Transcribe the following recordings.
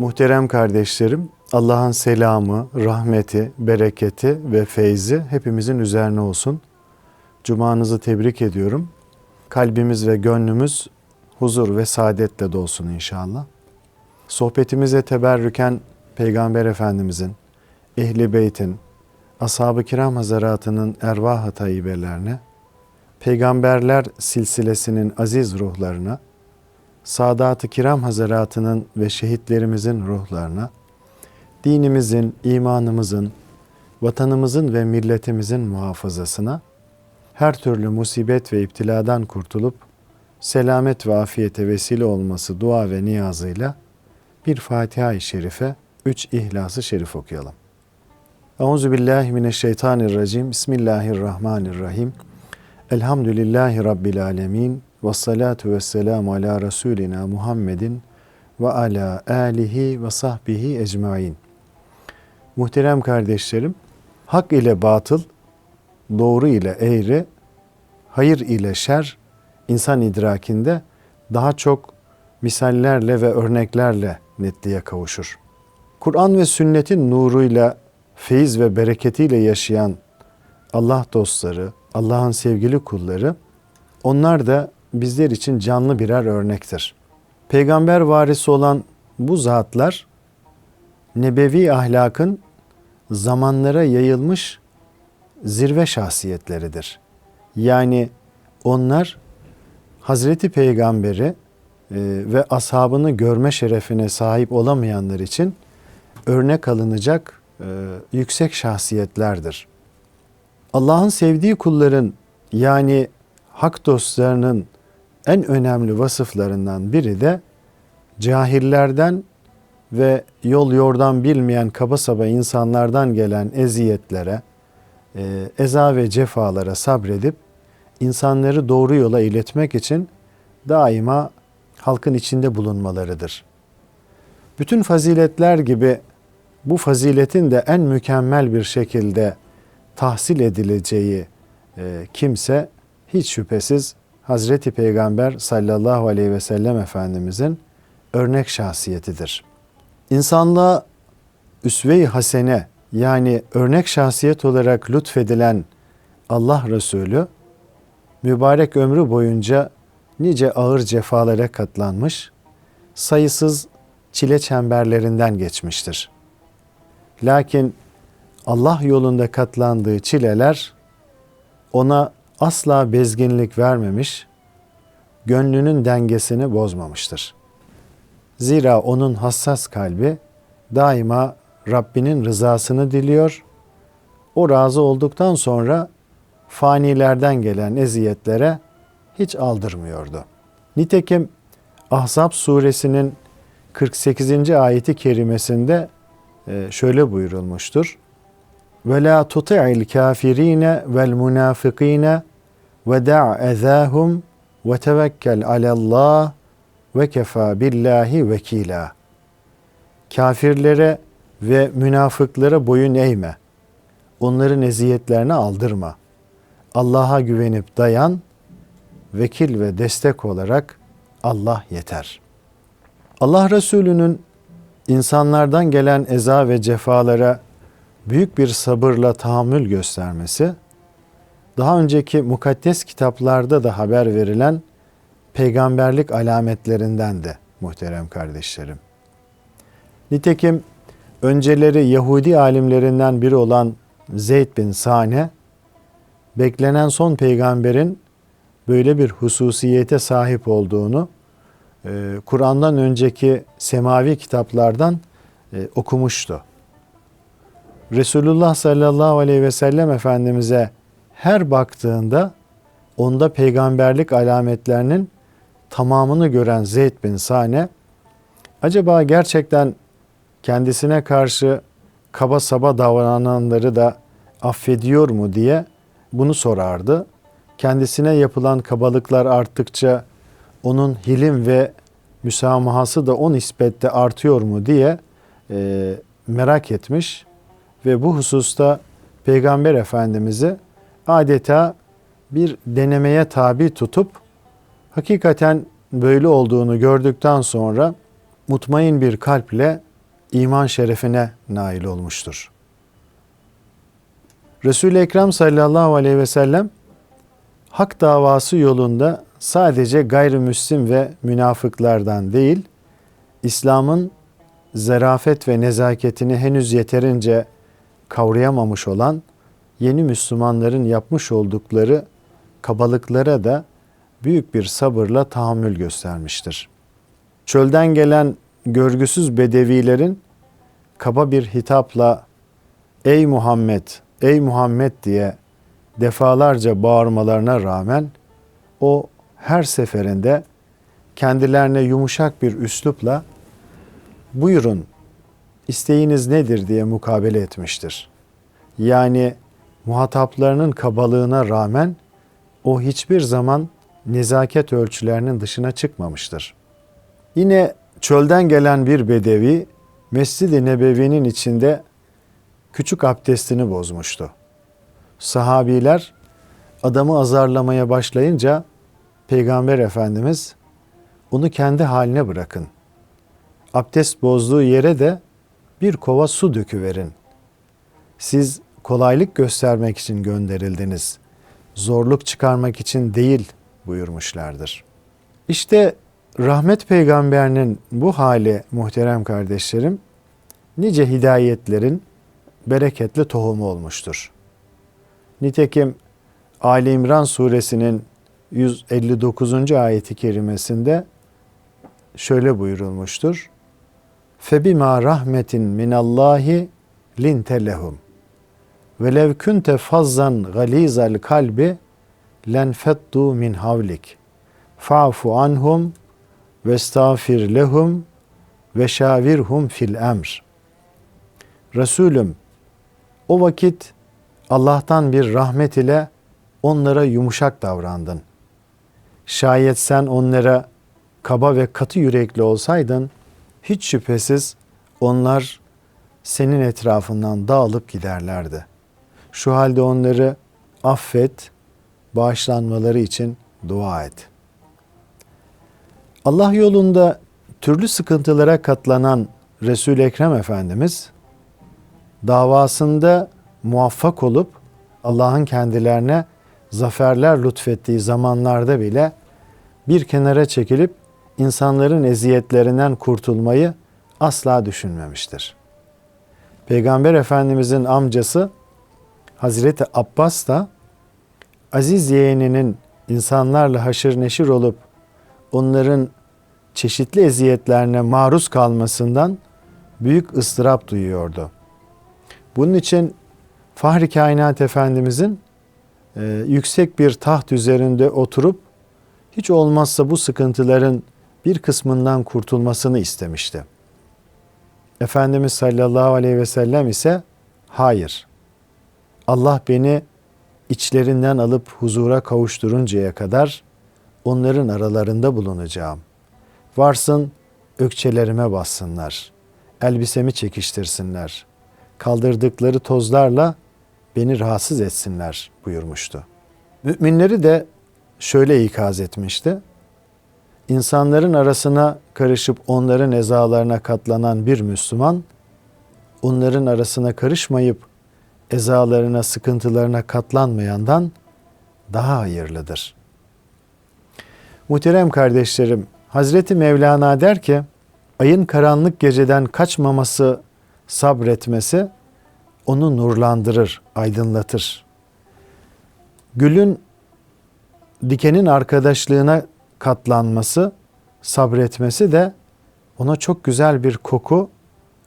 Muhterem kardeşlerim, Allah'ın selamı, rahmeti, bereketi ve feyzi hepimizin üzerine olsun. Cumanızı tebrik ediyorum. Kalbimiz ve gönlümüz huzur ve saadetle dolsun inşallah. Sohbetimize teberrüken Peygamber Efendimizin, Ehli Beyt'in, Ashab-ı Kiram Hazaratının ervah-ı tayyibelerine, Peygamberler silsilesinin aziz ruhlarına, Sadat-ı Kiram Hazaratının ve şehitlerimizin ruhlarına, dinimizin, imanımızın, vatanımızın ve milletimizin muhafazasına, her türlü musibet ve iptiladan kurtulup, selamet ve afiyete vesile olması dua ve niyazıyla bir Fatiha-i Şerife, üç İhlas-ı Şerif okuyalım. Euzu billahi mineşşeytanirracim. Bismillahirrahmanirrahim. Elhamdülillahi Rabbil alemin. Ve salatu ve selamu ala Resulina Muhammedin ve ala alihi ve sahbihi ecmain. Muhterem kardeşlerim, hak ile batıl, doğru ile eğri, hayır ile şer, insan idrakinde daha çok misallerle ve örneklerle netliğe kavuşur. Kur'an ve sünnetin nuruyla, feyiz ve bereketiyle yaşayan Allah dostları, Allah'ın sevgili kulları, onlar da bizler için canlı birer örnektir. Peygamber varisi olan bu zatlar, nebevi ahlakın zamanlara yayılmış zirve şahsiyetleridir. Yani onlar Hazreti Peygamber'i e, ve ashabını görme şerefine sahip olamayanlar için örnek alınacak e, yüksek şahsiyetlerdir. Allah'ın sevdiği kulların yani hak dostlarının en önemli vasıflarından biri de cahillerden ve yol yordan bilmeyen kaba saba insanlardan gelen eziyetlere, e, eza ve cefalara sabredip insanları doğru yola iletmek için daima halkın içinde bulunmalarıdır. Bütün faziletler gibi bu faziletin de en mükemmel bir şekilde tahsil edileceği e, kimse hiç şüphesiz Hazreti Peygamber sallallahu aleyhi ve sellem Efendimizin örnek şahsiyetidir. İnsanlığa üsve-i hasene yani örnek şahsiyet olarak lütfedilen Allah Resulü mübarek ömrü boyunca nice ağır cefalara katlanmış, sayısız çile çemberlerinden geçmiştir. Lakin Allah yolunda katlandığı çileler ona asla bezginlik vermemiş, gönlünün dengesini bozmamıştır. Zira onun hassas kalbi daima Rabbinin rızasını diliyor. O razı olduktan sonra fanilerden gelen eziyetlere hiç aldırmıyordu. Nitekim Ahzab suresinin 48. ayeti kerimesinde e, şöyle buyurulmuştur. Ve la tuti'il kafirine vel munafikine ve da' ezahum ve tevekkel alallah ve kefa billahi vekila. Kafirlere ve münafıklara boyun eğme. Onların eziyetlerini aldırma. Allah'a güvenip dayan, vekil ve destek olarak Allah yeter. Allah Resulü'nün insanlardan gelen eza ve cefalara büyük bir sabırla tahammül göstermesi, daha önceki mukaddes kitaplarda da haber verilen peygamberlik alametlerinden de muhterem kardeşlerim. Nitekim önceleri Yahudi alimlerinden biri olan Zeyd bin Sane, beklenen son peygamberin böyle bir hususiyete sahip olduğunu e, Kur'an'dan önceki semavi kitaplardan e, okumuştu. Resulullah sallallahu aleyhi ve sellem Efendimiz'e her baktığında onda peygamberlik alametlerinin tamamını gören Zeyd bin Sane acaba gerçekten kendisine karşı kaba saba davrananları da affediyor mu diye bunu sorardı. Kendisine yapılan kabalıklar arttıkça onun hilim ve müsamahası da o nispette artıyor mu diye e, merak etmiş ve bu hususta Peygamber Efendimiz'i adeta bir denemeye tabi tutup hakikaten böyle olduğunu gördükten sonra mutmain bir kalple iman şerefine nail olmuştur. Resul-i Ekrem sallallahu aleyhi ve sellem hak davası yolunda sadece gayrimüslim ve münafıklardan değil, İslam'ın zerafet ve nezaketini henüz yeterince kavrayamamış olan yeni Müslümanların yapmış oldukları kabalıklara da büyük bir sabırla tahammül göstermiştir. Çölden gelen görgüsüz bedevilerin kaba bir hitapla ''Ey Muhammed, ey Muhammed'' diye defalarca bağırmalarına rağmen o her seferinde kendilerine yumuşak bir üslupla buyurun isteğiniz nedir diye mukabele etmiştir. Yani muhataplarının kabalığına rağmen o hiçbir zaman nezaket ölçülerinin dışına çıkmamıştır. Yine çölden gelen bir bedevi Mescid-i Nebevi'nin içinde küçük abdestini bozmuştu. Sahabiler adamı azarlamaya başlayınca Peygamber Efendimiz onu kendi haline bırakın. Abdest bozduğu yere de bir kova su döküverin. Siz kolaylık göstermek için gönderildiniz. Zorluk çıkarmak için değil buyurmuşlardır. İşte rahmet peygamberinin bu hali muhterem kardeşlerim nice hidayetlerin bereketli tohumu olmuştur. Nitekim Ali İmran suresinin 159. ayeti kerimesinde şöyle buyurulmuştur. Febima rahmetin minallahi linte lehum. Velev kunte fazzan galizal kalbi len fettu min havlik. Fa'fu anhum ve estağfir lehum ve şavirhum fil emr. Resulüm o vakit Allah'tan bir rahmet ile onlara yumuşak davrandın. Şayet sen onlara kaba ve katı yürekli olsaydın hiç şüphesiz onlar senin etrafından dağılıp giderlerdi. Şu halde onları affet, bağışlanmaları için dua et. Allah yolunda türlü sıkıntılara katlanan resul Ekrem Efendimiz davasında muvaffak olup Allah'ın kendilerine zaferler lütfettiği zamanlarda bile bir kenara çekilip insanların eziyetlerinden kurtulmayı asla düşünmemiştir. Peygamber Efendimizin amcası Hazreti Abbas da aziz yeğeninin insanlarla haşır neşir olup onların çeşitli eziyetlerine maruz kalmasından büyük ıstırap duyuyordu. Bunun için Fahri Kainat Efendimizin e, yüksek bir taht üzerinde oturup hiç olmazsa bu sıkıntıların bir kısmından kurtulmasını istemişti. Efendimiz sallallahu aleyhi ve sellem ise hayır. Allah beni içlerinden alıp huzura kavuşturuncaya kadar onların aralarında bulunacağım. Varsın ökçelerime bassınlar, elbisemi çekiştirsinler, kaldırdıkları tozlarla beni rahatsız etsinler buyurmuştu. Müminleri de şöyle ikaz etmişti. İnsanların arasına karışıp onların ezalarına katlanan bir Müslüman, onların arasına karışmayıp ezalarına, sıkıntılarına katlanmayandan daha hayırlıdır. Muhterem kardeşlerim, Hazreti Mevlana der ki, ayın karanlık geceden kaçmaması, sabretmesi onu nurlandırır, aydınlatır. Gülün dikenin arkadaşlığına katlanması, sabretmesi de ona çok güzel bir koku,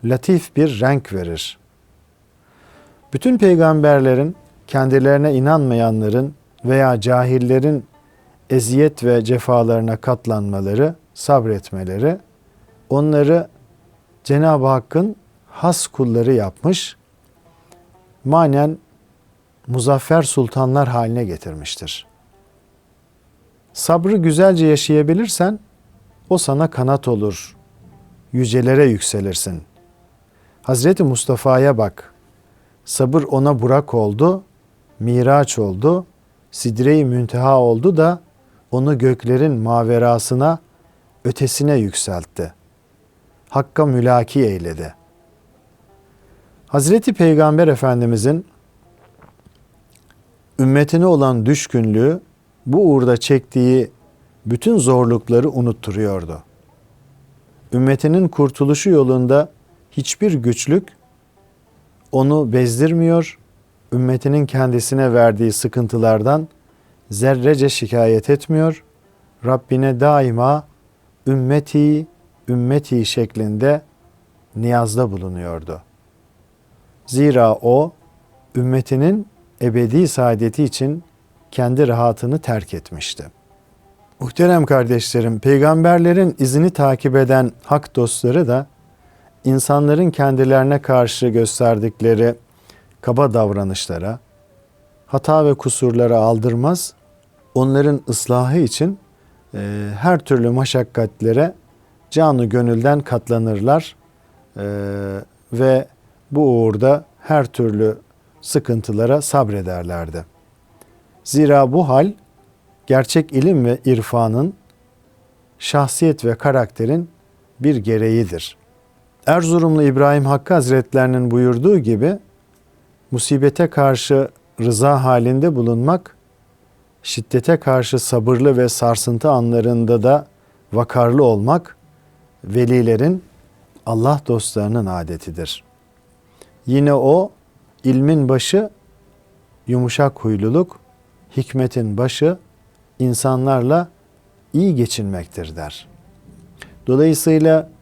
latif bir renk verir. Bütün peygamberlerin kendilerine inanmayanların veya cahillerin eziyet ve cefalarına katlanmaları, sabretmeleri onları Cenab-ı Hakk'ın has kulları yapmış, manen muzaffer sultanlar haline getirmiştir. Sabrı güzelce yaşayabilirsen o sana kanat olur. Yücelere yükselirsin. Hazreti Mustafa'ya bak. Sabır ona burak oldu, miraç oldu, sidre-i münteha oldu da onu göklerin maverasına, ötesine yükseltti. Hakka mülaki eyledi. Hazreti Peygamber Efendimizin ümmetine olan düşkünlüğü bu uğurda çektiği bütün zorlukları unutturuyordu. Ümmetinin kurtuluşu yolunda hiçbir güçlük onu bezdirmiyor, ümmetinin kendisine verdiği sıkıntılardan zerrece şikayet etmiyor. Rabbine daima ümmeti, ümmeti şeklinde niyazda bulunuyordu. Zira o ümmetinin ebedi saadeti için kendi rahatını terk etmişti. Muhterem kardeşlerim, peygamberlerin izini takip eden hak dostları da insanların kendilerine karşı gösterdikleri kaba davranışlara, hata ve kusurlara aldırmaz, onların ıslahı için e, her türlü maşakkatlere canı gönülden katlanırlar e, ve bu uğurda her türlü sıkıntılara sabrederlerdi. Zira bu hal gerçek ilim ve irfanın şahsiyet ve karakterin bir gereğidir. Erzurumlu İbrahim Hakkı Hazretlerinin buyurduğu gibi musibete karşı rıza halinde bulunmak, şiddete karşı sabırlı ve sarsıntı anlarında da vakarlı olmak velilerin Allah dostlarının adetidir. Yine o ilmin başı yumuşak huyluluk, hikmetin başı insanlarla iyi geçinmektir der. Dolayısıyla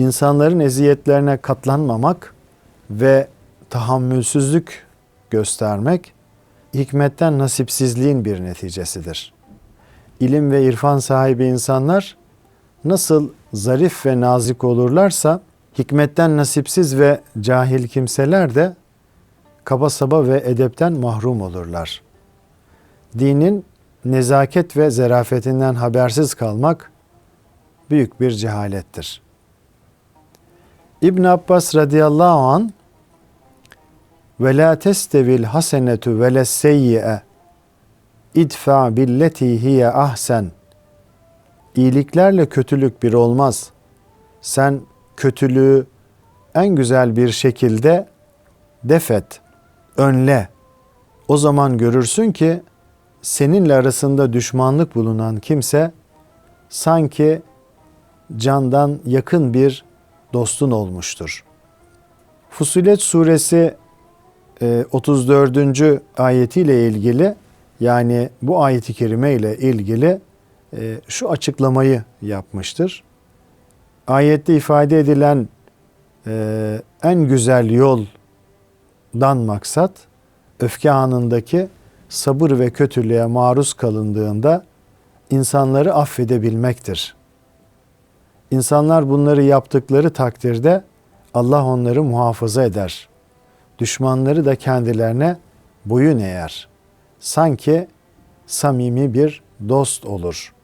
insanların eziyetlerine katlanmamak ve tahammülsüzlük göstermek hikmetten nasipsizliğin bir neticesidir. İlim ve irfan sahibi insanlar nasıl zarif ve nazik olurlarsa hikmetten nasipsiz ve cahil kimseler de kaba saba ve edepten mahrum olurlar. Dinin nezaket ve zerafetinden habersiz kalmak büyük bir cehalettir. İbn Abbas radıyallahu an ve la testevil hasenetu ve seyyi'e idfa billeti hiye ahsen İyiliklerle kötülük bir olmaz. Sen kötülüğü en güzel bir şekilde defet, önle. O zaman görürsün ki seninle arasında düşmanlık bulunan kimse sanki candan yakın bir dostun olmuştur. Fusilet suresi 34. E, ayetiyle ilgili yani bu ayeti kerime ile ilgili e, şu açıklamayı yapmıştır. Ayette ifade edilen e, en güzel yoldan maksat öfke anındaki sabır ve kötülüğe maruz kalındığında insanları affedebilmektir. İnsanlar bunları yaptıkları takdirde Allah onları muhafaza eder. Düşmanları da kendilerine boyun eğer. Sanki samimi bir dost olur.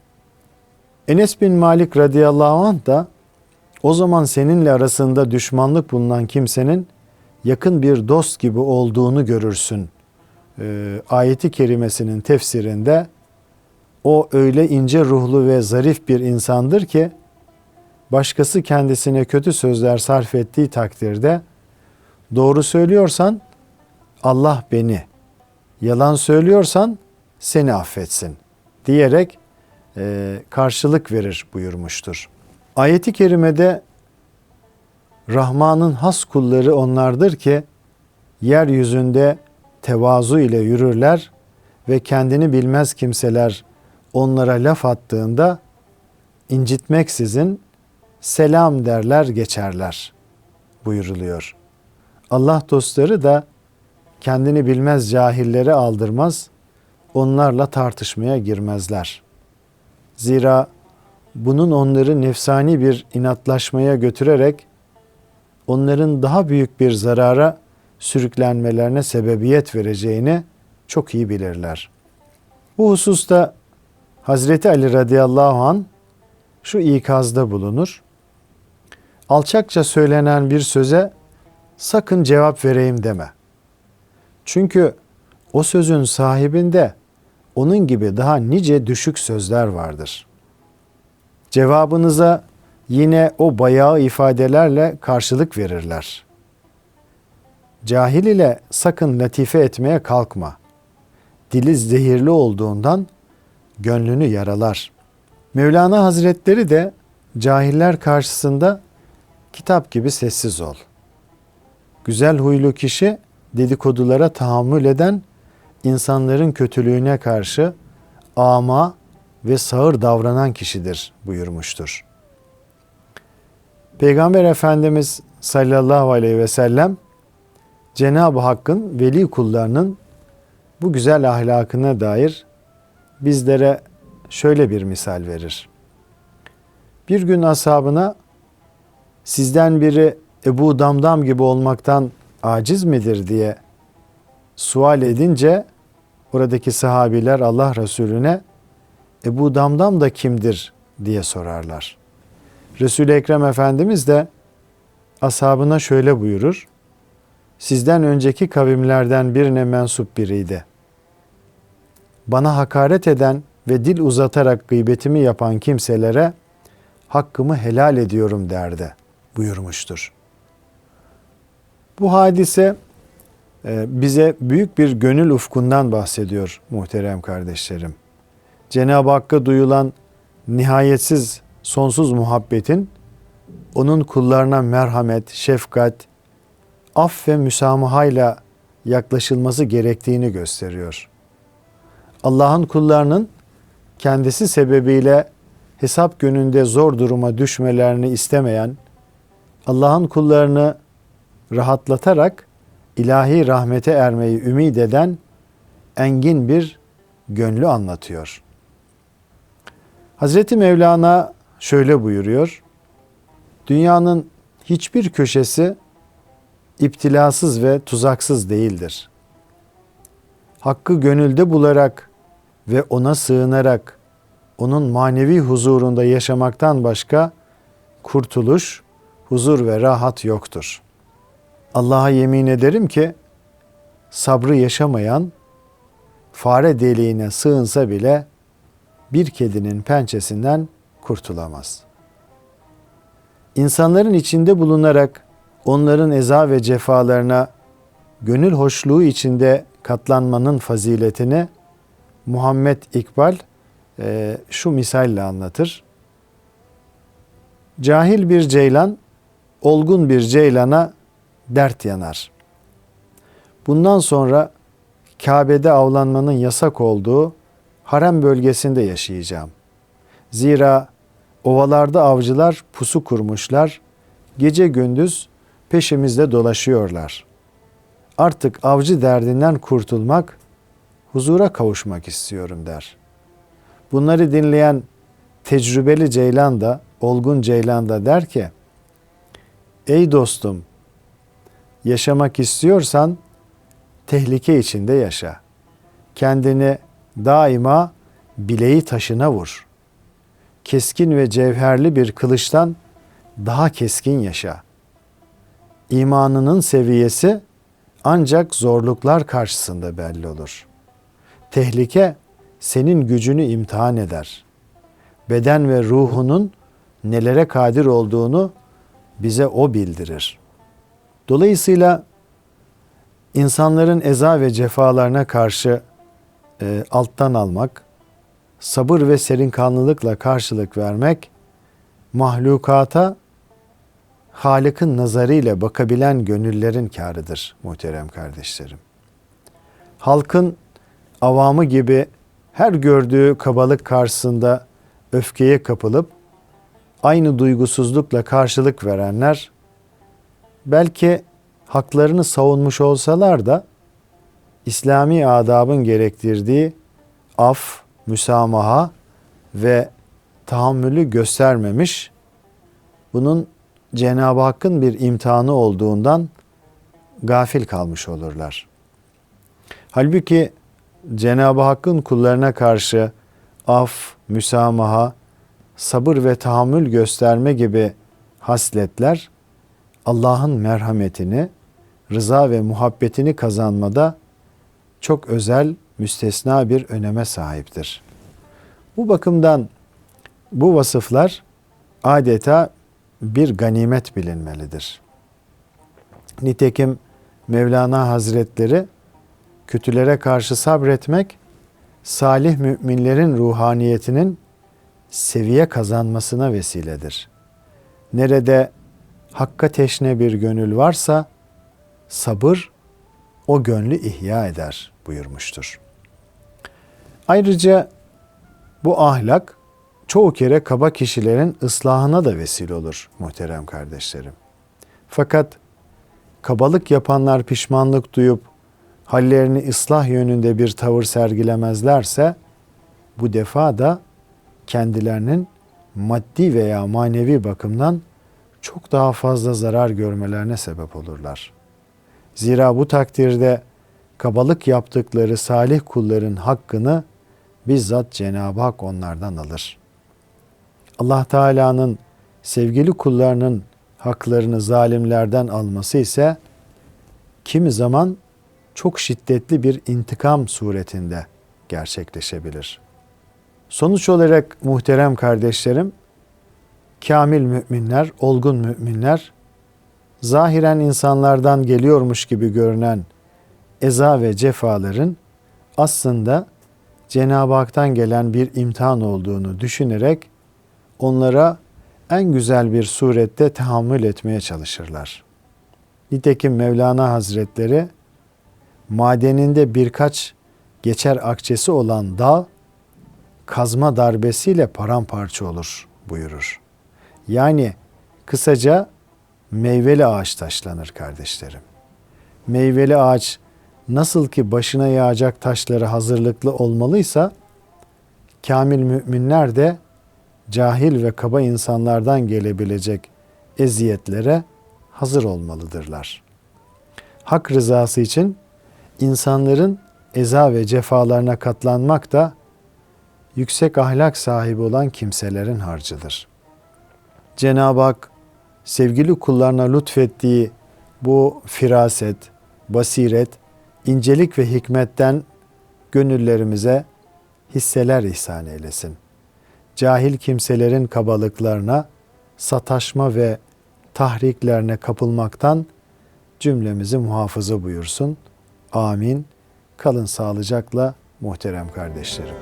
Enes bin Malik radıyallahu anh da o zaman seninle arasında düşmanlık bulunan kimsenin yakın bir dost gibi olduğunu görürsün. E, ayeti kerimesinin tefsirinde o öyle ince ruhlu ve zarif bir insandır ki başkası kendisine kötü sözler sarf ettiği takdirde doğru söylüyorsan Allah beni, yalan söylüyorsan seni affetsin diyerek e, karşılık verir buyurmuştur. Ayeti kerimede Rahman'ın has kulları onlardır ki yeryüzünde tevazu ile yürürler ve kendini bilmez kimseler onlara laf attığında incitmeksizin selam derler geçerler buyuruluyor. Allah dostları da kendini bilmez cahilleri aldırmaz, onlarla tartışmaya girmezler. Zira bunun onları nefsani bir inatlaşmaya götürerek onların daha büyük bir zarara sürüklenmelerine sebebiyet vereceğini çok iyi bilirler. Bu hususta Hazreti Ali radıyallahu an şu ikazda bulunur. Alçakça söylenen bir söze sakın cevap vereyim deme. Çünkü o sözün sahibinde onun gibi daha nice düşük sözler vardır. Cevabınıza yine o bayağı ifadelerle karşılık verirler. Cahil ile sakın latife etmeye kalkma. Dili zehirli olduğundan gönlünü yaralar. Mevlana Hazretleri de cahiller karşısında kitap gibi sessiz ol. Güzel huylu kişi dedikodulara tahammül eden insanların kötülüğüne karşı ama ve sağır davranan kişidir buyurmuştur. Peygamber Efendimiz sallallahu aleyhi ve sellem Cenab-ı Hakk'ın veli kullarının bu güzel ahlakına dair bizlere şöyle bir misal verir. Bir gün ashabına sizden biri Ebu Damdam gibi olmaktan aciz midir diye sual edince oradaki sahabiler Allah Resulüne Ebu Damdam da kimdir diye sorarlar. Resul-i Ekrem Efendimiz de ashabına şöyle buyurur. Sizden önceki kavimlerden birine mensup biriydi. Bana hakaret eden ve dil uzatarak gıybetimi yapan kimselere hakkımı helal ediyorum derdi buyurmuştur. Bu hadise e, bize büyük bir gönül ufkundan bahsediyor muhterem kardeşlerim. Cenab-ı Hakk'a duyulan nihayetsiz, sonsuz muhabbetin onun kullarına merhamet, şefkat, af ve müsamahayla yaklaşılması gerektiğini gösteriyor. Allah'ın kullarının kendisi sebebiyle hesap gününde zor duruma düşmelerini istemeyen, Allah'ın kullarını rahatlatarak ilahi rahmete ermeyi ümit eden engin bir gönlü anlatıyor. Hazreti Mevlana şöyle buyuruyor. Dünyanın hiçbir köşesi iptilasız ve tuzaksız değildir. Hakkı gönülde bularak ve ona sığınarak onun manevi huzurunda yaşamaktan başka kurtuluş, huzur ve rahat yoktur. Allah'a yemin ederim ki sabrı yaşamayan fare deliğine sığınsa bile bir kedinin pençesinden kurtulamaz. İnsanların içinde bulunarak onların eza ve cefalarına gönül hoşluğu içinde katlanmanın faziletini Muhammed İkbal e, şu misalle anlatır. Cahil bir ceylan, olgun bir ceylana dert yanar. Bundan sonra Kabe'de avlanmanın yasak olduğu harem bölgesinde yaşayacağım. Zira ovalarda avcılar pusu kurmuşlar, gece gündüz peşimizde dolaşıyorlar. Artık avcı derdinden kurtulmak, huzura kavuşmak istiyorum der. Bunları dinleyen tecrübeli ceylan da, olgun ceylan da der ki, Ey dostum, yaşamak istiyorsan tehlike içinde yaşa. Kendini daima bileği taşına vur. Keskin ve cevherli bir kılıçtan daha keskin yaşa. İmanının seviyesi ancak zorluklar karşısında belli olur. Tehlike senin gücünü imtihan eder. Beden ve ruhunun nelere kadir olduğunu bize o bildirir. Dolayısıyla insanların eza ve cefalarına karşı e, alttan almak, sabır ve serinkanlılıkla karşılık vermek, mahlukata Halık'ın nazarıyla bakabilen gönüllerin kârıdır muhterem kardeşlerim. Halkın avamı gibi her gördüğü kabalık karşısında öfkeye kapılıp aynı duygusuzlukla karşılık verenler belki haklarını savunmuş olsalar da İslami adabın gerektirdiği af, müsamaha ve tahammülü göstermemiş. Bunun Cenab-ı Hakk'ın bir imtihanı olduğundan gafil kalmış olurlar. Halbuki Cenab-ı Hakk'ın kullarına karşı af, müsamaha, sabır ve tahammül gösterme gibi hasletler Allah'ın merhametini, rıza ve muhabbetini kazanmada çok özel, müstesna bir öneme sahiptir. Bu bakımdan bu vasıflar adeta bir ganimet bilinmelidir. Nitekim Mevlana Hazretleri kötülere karşı sabretmek salih müminlerin ruhaniyetinin seviye kazanmasına vesiledir. Nerede hakka teşne bir gönül varsa sabır o gönlü ihya eder buyurmuştur. Ayrıca bu ahlak çoğu kere kaba kişilerin ıslahına da vesile olur muhterem kardeşlerim. Fakat kabalık yapanlar pişmanlık duyup hallerini ıslah yönünde bir tavır sergilemezlerse bu defa da kendilerinin maddi veya manevi bakımdan çok daha fazla zarar görmelerine sebep olurlar. Zira bu takdirde kabalık yaptıkları salih kulların hakkını bizzat Cenab-ı Hak onlardan alır. Allah Teala'nın sevgili kullarının haklarını zalimlerden alması ise kimi zaman çok şiddetli bir intikam suretinde gerçekleşebilir. Sonuç olarak muhterem kardeşlerim, kamil müminler, olgun müminler, zahiren insanlardan geliyormuş gibi görünen eza ve cefaların aslında Cenab-ı Hak'tan gelen bir imtihan olduğunu düşünerek onlara en güzel bir surette tahammül etmeye çalışırlar. Nitekim Mevlana Hazretleri madeninde birkaç geçer akçesi olan dağ kazma darbesiyle paramparça olur buyurur. Yani kısaca meyveli ağaç taşlanır kardeşlerim. Meyveli ağaç nasıl ki başına yağacak taşları hazırlıklı olmalıysa kamil müminler de cahil ve kaba insanlardan gelebilecek eziyetlere hazır olmalıdırlar. Hak rızası için insanların eza ve cefalarına katlanmak da yüksek ahlak sahibi olan kimselerin harcıdır. Cenab-ı Hak sevgili kullarına lütfettiği bu firaset, basiret, incelik ve hikmetten gönüllerimize hisseler ihsan eylesin. Cahil kimselerin kabalıklarına, sataşma ve tahriklerine kapılmaktan cümlemizi muhafaza buyursun. Amin. Kalın sağlıcakla muhterem kardeşlerim.